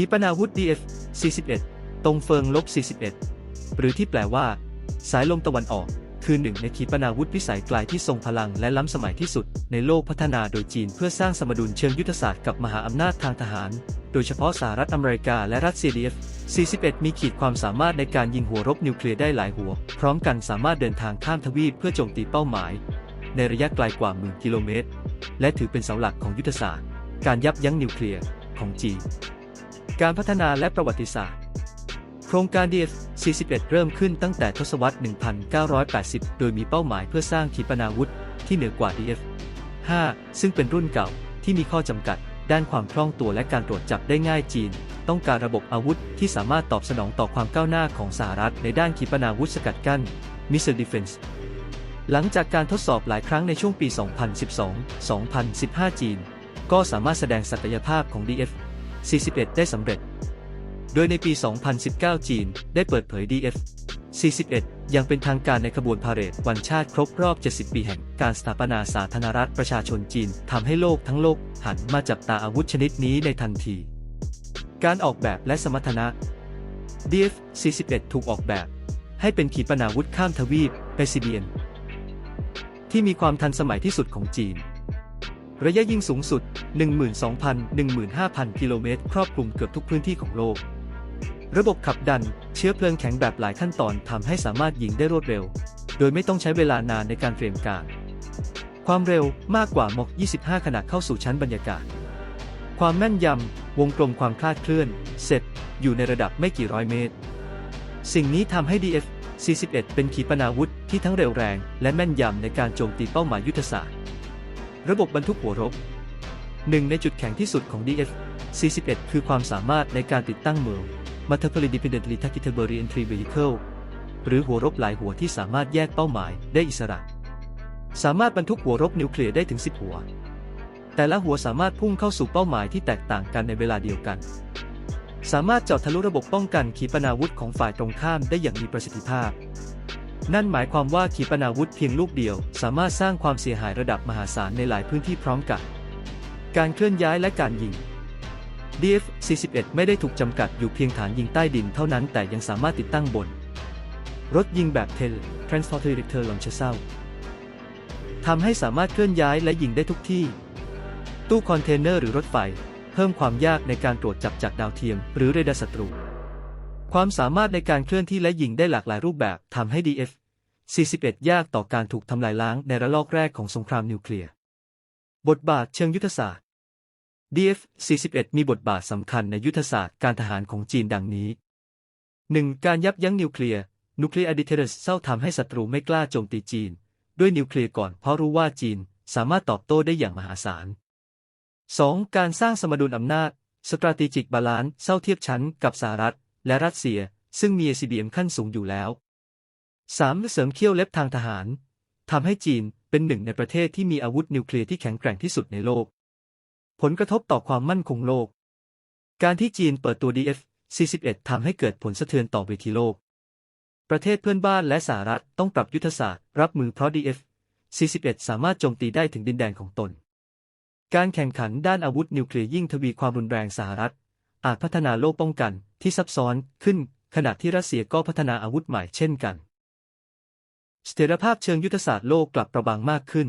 ขีปนาวุธ DF-41 ตรงเฟิงลบ 41 หรือที่แปลว่า สายลมตะวันออก คือหนึ่งในขีปนาวุธพิสัยไกลที่ทรงพลังและล้ำสมัยที่สุด ในโลกพัฒนาโดยจีนเพื่อสร้างสมดุลเชิงยุทธศาสตร์กับมหาอำนาจทางทหาร โดยเฉพาะสหรัฐอเมริกาและรัสเซีย DF-41 มีขีดความสามารถในการยิงหัวรบนิวเคลียร์ได้หลายหัว พร้อมกันสามารถเดินทางข้ามทวีปเพื่อโจมตีเป้าหมาย ในระยะไกลกว่าหมื่นกิโลเมตร และถือเป็นเสาหลักของยุทธศาสตร์ การยับยั้งนิวเคลียร์ของจีน การพัฒนาและประวัติศาสตร์ โครงการ DF-41 เริ่มขึ้นตั้งแต่ทศวรรษ 1980 โดยมีเป้าหมายเพื่อสร้างขีปนาวุธที่เหนือกว่า DF-5 ซึ่งเป็นรุ่นเก่าที่มีข้อจำกัด ด้านความคล่องตัวและการตรวจจับได้ง่ายจีน ต้องการระบบอาวุธที่สามารถตอบสนองต่อความก้าวหน้าของสหรัฐในด้านขีปนาวุธสกัดกั้น Missile Defense หลังจากการทดสอบหลายครั้งในช่วงปี 2012-2015 จีน ก็สามารถแสดงศักยภาพของ DF 41 ได้สำเร็จ โดยในปี 2019 จีนได้เปิดเผย DF-41 ยังเป็นทางการในขบวนพาเหรดวันชาติครบรอบ 70 ปีแห่งการสถาปนาสาธารณรัฐประชาชนจีนทำให้โลกทั้งโลกหันมาจับตาอาวุธชนิดนี้ในทันที การออกแบบและสมรรถนะ DF-41 ถูกออกแบบ ให้เป็นขีปนาวุธข้ามทวีปเปซิเบียนที่มีความทันสมัยที่สุดของจีน ระยะยิงสูงสุด 12,000-15,000 กิโลเมตร ครอบคลุมเกือบทุกพื้นที่ของโลก ระบบขับดัน เชื้อเพลิงแข็งแบบหลายขั้นตอนทำให้สามารถยิงได้รวดเร็ว โดยไม่ต้องใช้เวลานานในการเตรียมการ ความเร็วมากกว่ามก25 ขณะเข้าสู่ชั้นบรรยากาศ ความแม่นยำ วงกลมความคลาดเคลื่อน เสร็จ อยู่ในระดับไม่กี่ร้อยเมตร สิ่งนี้ทำให้ DF 41 เป็นขีปนาวุธที่ทั้งเร็วแรง และแม่นยำในการโจมตีเป้าหมายยุทธศาสตร์ ระบบบรรทุกหัวรบหนึ่งในจุดแข็งที่สุดของ DF 41 คือความสามารถในการติดตั้งเมือง Multiple Independently Targetable Reentry Vehicle หรือหัวรบหลายหัวที่สามารถแยกเป้าหมายได้อิสระ สามารถบรรทุกหัวรบนิวเคลียร์ได้ถึง 10 หัว แต่ละหัวสามารถพุ่งเข้าสู่เป้าหมายที่แตกต่างกันในเวลาเดียวกัน สามารถเจาะทะลุระบบป้องกันขีปนาวุธของฝ่ายตรงข้ามได้อย่างมีประสิทธิภาพ นั่นหมายความว่าขีปนาวุธเพียงลูกเดียว สามารถสร้างความเสียหายระดับมหาศาลในหลายพื้นที่พร้อมกัน การเคลื่อนย้ายและการยิง DF-41 ไม่ได้ถูกจำกัดอยู่เพียงฐานยิงใต้ดินเท่านั้นแต่ยังสามารถติดตั้งบน รถยิงแบบเทเล Transporter Director Launcher ทำให้สามารถเคลื่อนย้ายและยิงได้ทุกที่ ตู้คอนเทนเนอร์หรือรถไฟ เพิ่มความยากในการตรวจจับจากดาวเทียม หรือเรดาร์ศัตรู ความสามารถในการเคลื่อนที่และยิงได้หลากหลายรูปแบบทำให้ DF 41 ยากต่อการถูกทำลายล้างในระลอกแรกของสงครามนิวเคลียร์ บทบาทเชิงยุทธศาสตร์ DF 41 มีบทบาทสำคัญในยุทธศาสตร์การทหารของจีนดังนี้ 1. การยับยั้งนิวเคลียร์ Nuclear Deterrence เศร้าทำให้ศัตรูไม่กล้าโจมตีจีน ด้วยนิวเคลียร์ก่อนเพราะรู้ว่าจีนสามารถตอบโต้ได้อย่างมหาศาล 2. การสร้างสมดุลอำนาจ Strategic Balance เศร้าเทียบชั้นกับสหรัฐ และรัสเซีย ซึ่งมี ACBM ขั้นสูงอยู่แล้ว 3. เสริมเขี้ยวเล็บทางทหารทำให้จีนเป็นหนึ่งในประเทศที่มีอาวุธนิวเคลียร์ที่แข็งแกร่งที่สุดในโลก ผลกระทบต่อความมั่นคงโลก การที่จีนเปิดตัว DF 41 ทำให้เกิดผลสะเทือนต่อเวทีโลก ประเทศเพื่อนบ้านและสหรัฐต้องปรับยุทธศาสตร์ รับมือเพราะ DF 41 สามารถโจมตีได้ถึงดินแดนของตน การแข่งขันด้านอาวุธนิวเคลียร์ยิ่งทวีความรุนแรงสหรัฐ อาจพัฒนาโลกป้องกัน ที่ซับซ้อนขึ้น ขณะที่รัสเซียก็พัฒนาอาวุธใหม่เช่นกัน เสถียรภาพเชิงยุทธศาสตร์โลกกลับประบางมากขึ้น